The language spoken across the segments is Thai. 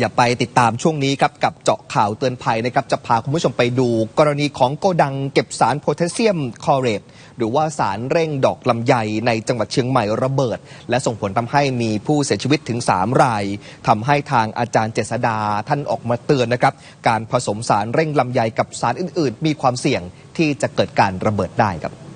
อย่าไปติดตามช่วงนี้ครับกับเจาะข่าวเตือนภัยนะครับจะพาคุณผู้ชมไปดู กรณีของโกดังเก็บสารโพแทสเซียมคลอเรตหรือว่าสารเร่งดอกลำไยในจังหวัดเชียงใหม่ระเบิด และส่งผลทำให้มีผู้เสียชีวิตถึง 3 รายทำให้ทางอาจารย์เจษดาท่านออกมาเตือนนะครับการผสมสารเร่งลำไยกับสารอื่น ๆ มีความเสี่ยงที่จะเกิดการระเบิดได้ครับ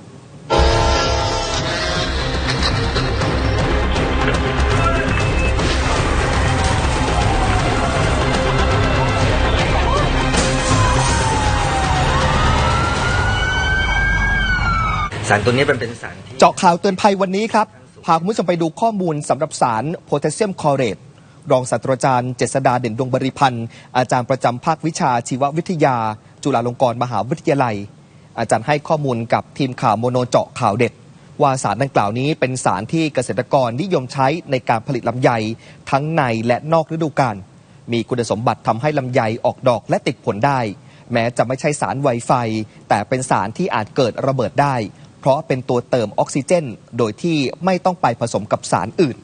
สารตัวนี้มันเป็นสารที่เจาะข่าวเตือนภัยวันนี้ครับ พาคุณผู้ชมไปดูข้อมูลสำหรับสารโพแทสเซียมคลอเรต รองศาสตราจารย์เจษดาเด่นดวงบริพันธ์ อาจารย์ประจำภาควิชาชีววิทยา จุฬาลงกรณ์มหาวิทยาลัย อาจารย์ให้ข้อมูลกับทีมข่าวโมโนเจาะข่าวเด็ด ว่าสารดังกล่าวนี้เป็นสารที่เกษตรกรนิยมใช้ในการผลิตลำไย ทั้งในและนอกฤดูกาลมีคุณสมบัติทำให้ลำไยออกดอกและติดผลได้ แม้จะไม่ใช่สารไวไฟ แต่เป็นสารที่อาจเกิดระเบิดได้ เพราะเป็นตัวเติมออกซิเจน โดยที่ไม่ต้องไปผสมกับสารอื่น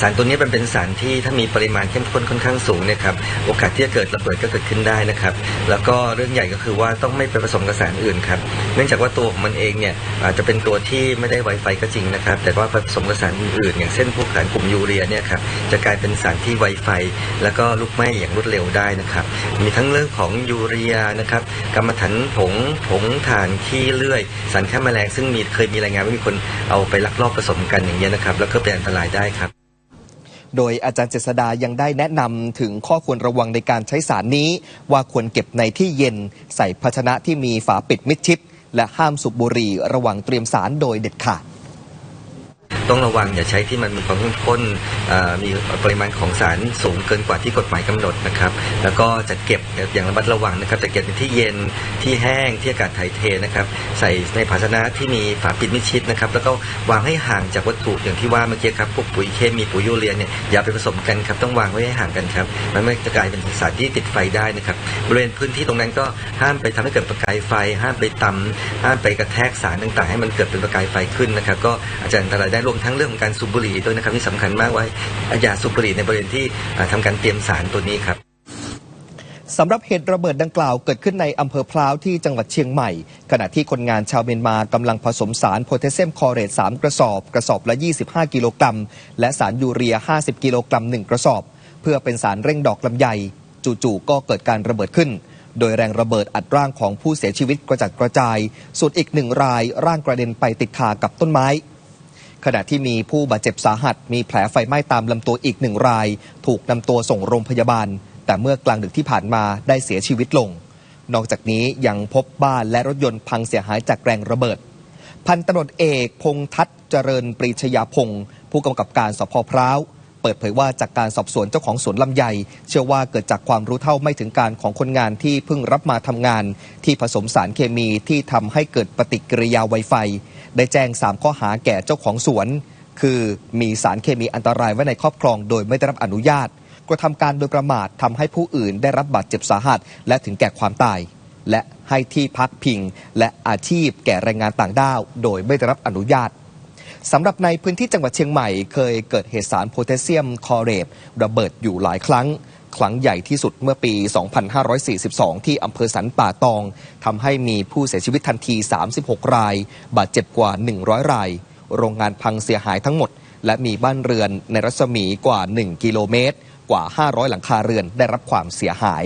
สารตัวนี้มันเป็นสารที่ถ้ามีปริมาณเข้มข้นค่อนข้างสูงเนี่ยครับโอกาสที่จะเกิดระเบิดก็เกิดขึ้นได้นะครับ แล้วก็เรื่องใหญ่ก็คือว่าต้องไม่ไปผสมกับสารอื่นครับเนื่องจากว่าตัวของมันเองเนี่ยอาจจะเป็นตัวที่ไม่ได้ไวไฟก็จริงนะครับ แต่ว่าผสมกับสารอื่นๆอย่างเช่นพวกสารกลุ่มยูเรียเนี่ยครับจะกลายเป็นสารที่ไวไฟ แล้วก็ลุกไหม้อย่างรวดเร็วได้นะครับ มีทั้งเรื่องของยูเรียนะครับกรรมฐานผงผงถ่านขี้เลื่อย สารฆ่าแมลงซึ่งมีเคยมีรายงานว่ามีคนเอาไปลักลอบผสมกันอย่างเงี้ยนะครับ แล้วก็เป็นอันตรายได้ครับ โดยอาจารย์เจษดายังได้แนะนำถึงข้อควรระวังในการใช้สารนี้ ว่าควรเก็บในที่เย็น ใส่ภาชนะที่มีฝาปิดมิดชิดและห้ามสูบบุหรี่ระหว่างเตรียมสารโดยเด็ดขาด ต้องระวังอย่าใช้ที่มันมีความเข้มข้นมีปริมาณของสารสูงเกินกว่าที่กฎหมายกำหนดนะครับ แล้วก็จะเก็บอย่างระมัดระวังนะครับจะเก็บในที่เย็นที่แห้งที่อากาศถ่ายเทนะครับใส่ในภาชนะที่มีฝาปิดมิดชิดนะครับแล้วก็วางให้ห่างจากวัตถุอย่างที่ว่าเมื่อกี้ครับพวกปุ๋ยเคมีปุ๋ยยูเรียเนี่ยอย่าไปผสมกันครับต้องวางไว้ให้ห่างกันครับมันไม่จะกลายเป็นสารที่ติดไฟได้นะครับบริเวณพื้นที่ตรงนั้นก็ห้ามไปทำให้เกิดประกายไฟ ห้ามไปตำห้ามไปกระแทกสารต่างๆ ให้มันเกิดเป็นประกายไฟขึ้นนะครับก็อาจจะอันตรายได้รวมทั้งเรื่องของการสูบบุหรี่ด้วยนะครับที่สำคัญมากไว้อย่าสูบบุหรี่ในบริเวณที่อ่าทำการเตรียมสารตัวนี้ครับสำหรับเหตุระเบิดดังกล่าวเกิดขึ้นในอำเภอพร้าวที่จังหวัดเชียงใหม่ ขณะที่คนงานชาวเมียนมากำลังผสมสารโพแทสเซียมคลอเรต 3 กระสอบ กระสอบละ 25 กิโลกรัม และสารยูเรีย 50 กิโลกรัม 1 กระสอบ เพื่อเป็นสารเร่งดอกลำไย จู่ๆก็เกิดการระเบิดขึ้น โดยแรงระเบิดอัดร่างของผู้เสียชีวิตกระจัดกระจายส่วนอีกหนึ่งรายร่างกระเด็นไปติดคากับต้นไม้ ขณะที่มีผู้บาดเจ็บสาหัส มีแผลไฟไหม้ตามลำตัวอีกหนึ่งราย ถูกนำตัวส่งโรงพยาบาล แต่เมื่อกลางดึกที่ผ่านมาได้เสียชีวิตลง นอกจากนี้ยังพบบ้านและรถยนต์พังเสียหายจากแรงระเบิด พันตำรวจเอกพงษ์ทัศน์เจริญปรีชยาพงศ์ผู้กำกับการสพพร้าวเปิดเผยว่าจากการสอบสวนเจ้าของสวนลำไย เชื่อว่าเกิดจากความรู้เท่าไม่ถึงการของคนงานที่เพิ่งรับมาทำงาน ที่ผสมสารเคมีที่ทำให้เกิดปฏิกิริยาไวไฟ ได้แจ้ง 3 ข้อหาแก่เจ้าของสวน คือมีสารเคมีอันตรายไว้ในครอบครองโดยไม่ได้รับอนุญาต กระทำการโดยประมาททำให้ผู้อื่นได้รับบาดเจ็บสาหัส และถึงแก่ความตาย และให้ที่พักพิง และอาชีพแก่แรงงานต่างด้าว โดยไม่ได้รับอนุญาตสำหรับในพื้นที่จังหวัดเชียงใหม่ เคยเกิดเหตุสารโพแทสเซียมคอเรตระเบิดอยู่หลายครั้ง ครั้งใหญ่ที่สุดเมื่อปี 2542 ที่อำเภอสันป่าตองทำให้มีผู้เสียชีวิตทันที 36 ราย บาดเจ็บกว่า 100 ราย โรงงานพังเสียหายทั้งหมด และมีบ้านเรือนในรัศมีกว่า 1 กิโลเมตร กว่า 500 หลังคาเรือนได้รับความเสียหาย